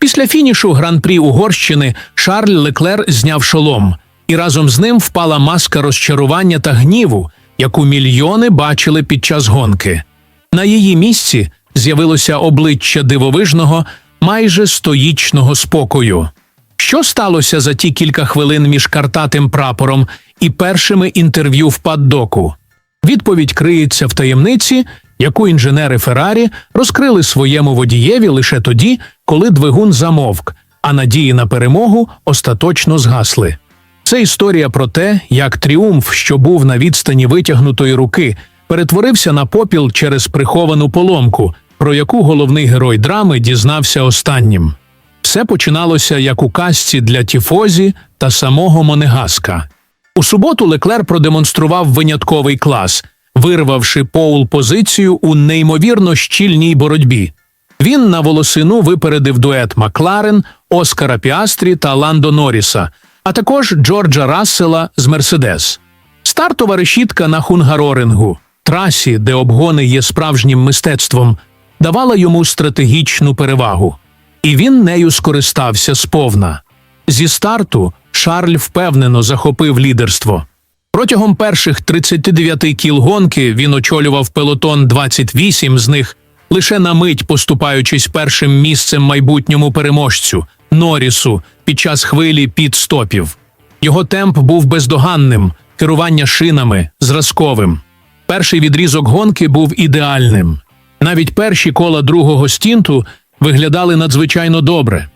Після фінішу гран-прі Угорщини Шарль Леклер зняв шолом, і разом з ним впала маска розчарування та гніву, яку мільйони бачили під час гонки. На її місці з'явилося обличчя дивовижного, майже стоїчного спокою. Що сталося за ті кілька хвилин між картатим прапором і першими інтерв'ю в паддоку? Відповідь криється в таємниці, яку інженери Феррарі розкрили своєму водієві лише тоді, коли двигун замовк, а надії на перемогу остаточно згасли. Це історія про те, як тріумф, що був на відстані витягнутої руки, перетворився на попіл через приховану поломку, про яку головний герой драми дізнався останнім. Все починалося як у казці для Тіфозі та самого Монегаска. У суботу Леклер продемонстрував винятковий клас, вирвавши поул позицію у неймовірно щільній боротьбі. Він на волосину випередив дует Макларен, Оскара Піастрі та Ландо Норріса, а також Джорджа Рассела з Мерседес. Стартова решітка на Хунгарорингу, трасі, де обгони є справжнім мистецтвом, давала йому стратегічну перевагу. І він нею скористався сповна. Зі старту Шарль впевнено захопив лідерство. Протягом перших 39 кіл гонки він очолював пелотон 28 з них, лише на мить поступаючись першим місцем майбутньому переможцю Норрісу під час хвилі підстопів. Його темп був бездоганним, керування шинами зразковим. Перший відрізок гонки був ідеальним. Навіть перші кола другого стінту виглядали надзвичайно добре.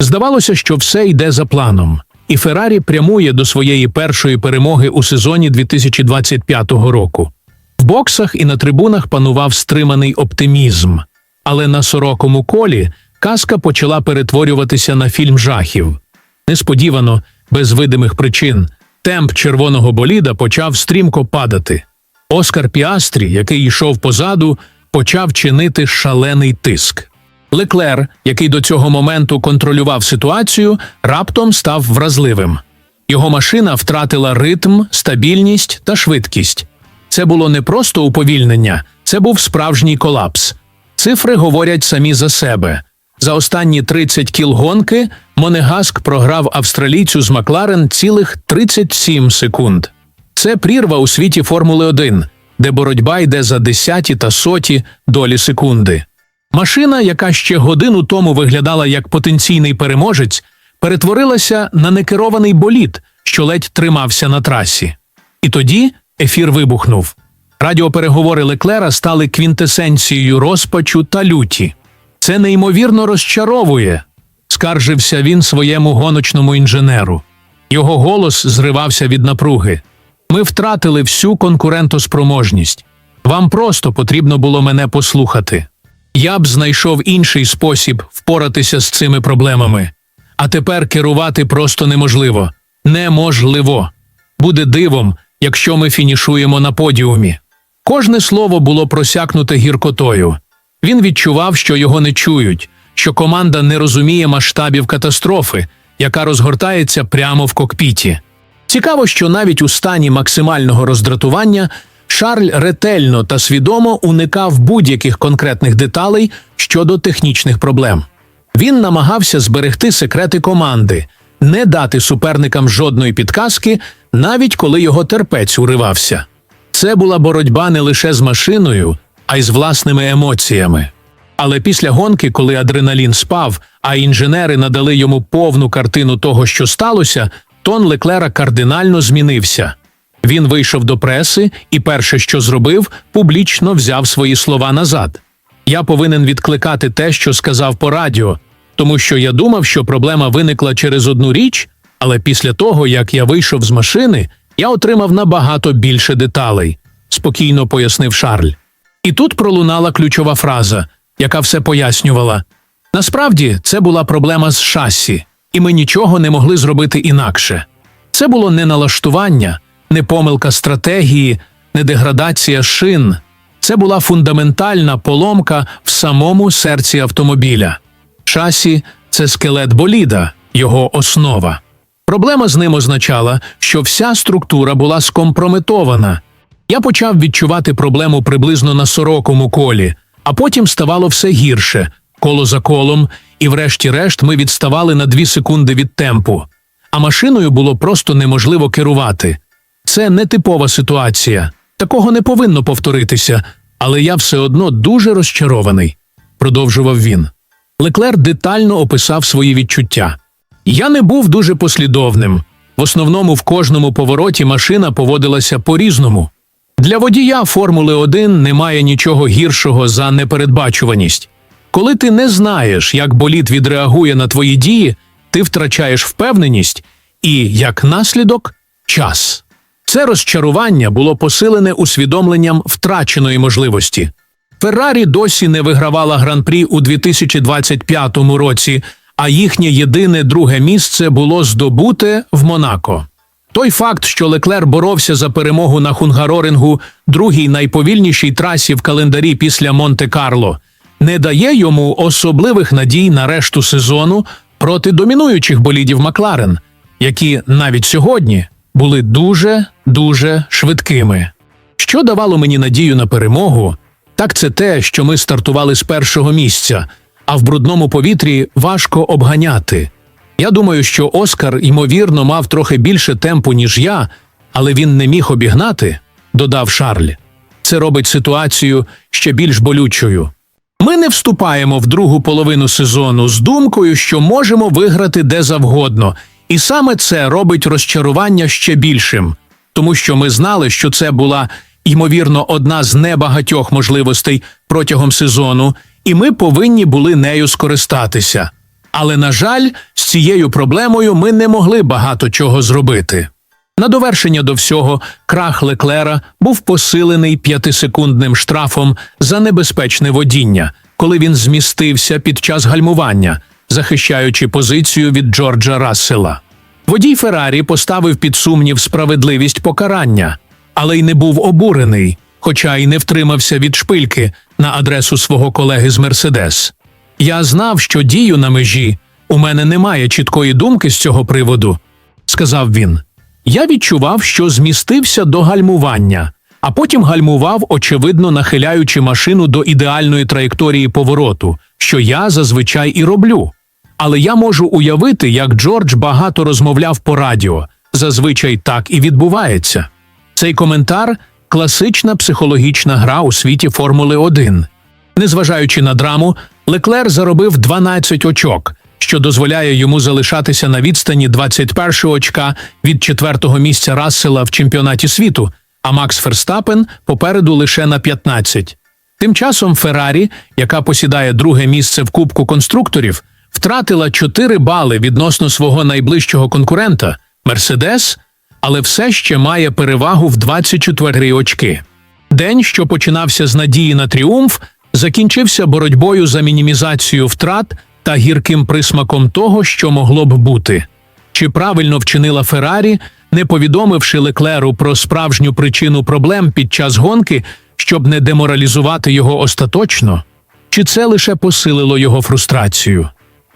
Здавалося, що все йде за планом, і Феррарі прямує до своєї першої перемоги у сезоні 2025 року. В боксах і на трибунах панував стриманий оптимізм, але на сорокому колі казка почала перетворюватися на фільм жахів. Несподівано, без видимих причин, темп червоного боліда почав стрімко падати. Оскар Піастрі, який йшов позаду, почав чинити шалений тиск. Леклер, який до цього моменту контролював ситуацію, раптом став вразливим. Його машина втратила ритм, стабільність та швидкість. Це було не просто уповільнення, це був справжній колапс. Цифри говорять самі за себе. За останні 30 кіл гонки Монегаск програв австралійцю з Макларен цілих 37 секунд. Це прірва у світі Формули 1, де боротьба йде за десяті та соті долі секунди. Машина, яка ще годину тому виглядала як потенційний переможець, перетворилася на некерований болід, що ледь тримався на трасі. І тоді ефір вибухнув. Радіопереговори Леклера стали квінтесенцією розпачу та люті. Це неймовірно розчаровує, скаржився він своєму гоночному інженеру. Його голос зривався від напруги. Ми втратили всю конкурентоспроможність. Вам просто потрібно було мене послухати. Я б знайшов інший спосіб впоратися з цими проблемами. А тепер керувати просто неможливо. Неможливо. Буде дивом, якщо ми фінішуємо на подіумі. Кожне слово було просякнуте гіркотою. Він відчував, що його не чують, що команда не розуміє масштабів катастрофи, яка розгортається прямо в кокпіті. Цікаво, що навіть у стані максимального роздратування Шарль ретельно та свідомо уникав будь-яких конкретних деталей щодо технічних проблем. Він намагався зберегти секрети команди, не дати суперникам жодної підказки, навіть коли його терпець уривався. Це була боротьба не лише з машиною, а й з власними емоціями. Але після гонки, коли адреналін спав, а інженери надали йому повну картину того, що сталося, тон Леклера кардинально змінився. Він вийшов до преси і перше, що зробив, публічно взяв свої слова назад. Я повинен відкликати те, що сказав по радіо, тому що я думав, що проблема виникла через одну річ, але після того, як я вийшов з машини, я отримав набагато більше деталей, спокійно пояснив Шарль. І тут пролунала ключова фраза, яка все пояснювала. Насправді це була проблема з шасі, і ми нічого не могли зробити інакше. Це було не налаштування, не помилка стратегії, не деградація шин. Це була фундаментальна поломка в самому серці автомобіля. Шасі це скелет боліда, його основа. Проблема з ним означала, що вся структура була скомпрометована. Я почав відчувати проблему приблизно на сорокому колі, а потім ставало все гірше, коло за колом, і врешті-решт ми відставали на дві секунди від темпу. А машиною було просто неможливо керувати. Це нетипова ситуація. Такого не повинно повторитися, але я все одно дуже розчарований, продовжував він. Леклер детально описав свої відчуття. Я не був дуже послідовним. В основному в кожному повороті машина поводилася по-різному. Для водія Формули 1 немає нічого гіршого за непередбачуваність. Коли ти не знаєш, як болід відреагує на твої дії, ти втрачаєш впевненість і, як наслідок, час. Це розчарування було посилене усвідомленням втраченої можливості. Феррарі досі не вигравала гран-прі у 2025 році, а їхнє єдине друге місце було здобуте в Монако. Той факт, що Леклер боровся за перемогу на Хунгарорингу, другій найповільнішій трасі в календарі після Монте-Карло, не дає йому особливих надій на решту сезону проти домінуючих болідів Макларен, які навіть сьогодні були дуже дуже швидкими. Що давало мені надію на перемогу, так це те, що ми стартували з першого місця, а в брудному повітрі важко обганяти. Я думаю, що Оскар, ймовірно, мав трохи більше темпу, ніж я, але він не міг обігнати, додав Шарль. Це робить ситуацію ще більш болючою. Ми не вступаємо в другу половину сезону з думкою, що можемо виграти де завгодно, і саме це робить розчарування ще більшим, тому що ми знали, що це була ймовірно одна з небагатьох можливостей протягом сезону, і ми повинні були нею скористатися. Але, на жаль, з цією проблемою ми не могли багато чого зробити. На довершення до всього, крах Леклера був посилений п'ятисекундним штрафом за небезпечне водіння, коли він змістився під час гальмування, захищаючи позицію від Джорджа Рассела. Водій Феррарі поставив під сумнів справедливість покарання, але й не був обурений, хоча й не втримався від шпильки на адресу свого колеги з Мерседес. Я знав, що дію на межі, у мене немає чіткої думки з цього приводу, сказав він. Я відчував, що змістився до гальмування, а потім гальмував, очевидно нахиляючи машину до ідеальної траєкторії повороту, що я зазвичай і роблю. Але я можу уявити, як Джордж багато розмовляв по радіо. Зазвичай так і відбувається. Цей коментар класична психологічна гра у світі Формули 1. Незважаючи на драму, Леклер заробив 12 очок, що дозволяє йому залишатися на відстані 21 очка від четвертого місця Рассела в чемпіонаті світу, а Макс Ферстапен попереду лише на 15. Тим часом Феррарі, яка посідає друге місце в Кубку конструкторів, втратила 4 бали відносно свого найближчого конкурента Мерседес, але все ще має перевагу в 24 очки. День, що починався з надії на тріумф, закінчився боротьбою за мінімізацію втрат та гірким присмаком того, що могло б бути. Чи правильно вчинила Феррарі, не повідомивши Леклеру про справжню причину проблем під час гонки, щоб не деморалізувати його остаточно? Чи це лише посилило його фрустрацію?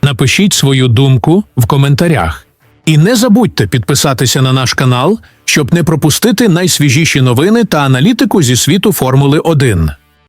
Напишіть свою думку в коментарях. І не забудьте підписатися на наш канал, щоб не пропустити найсвіжіші новини та аналітику зі світу Формули 1.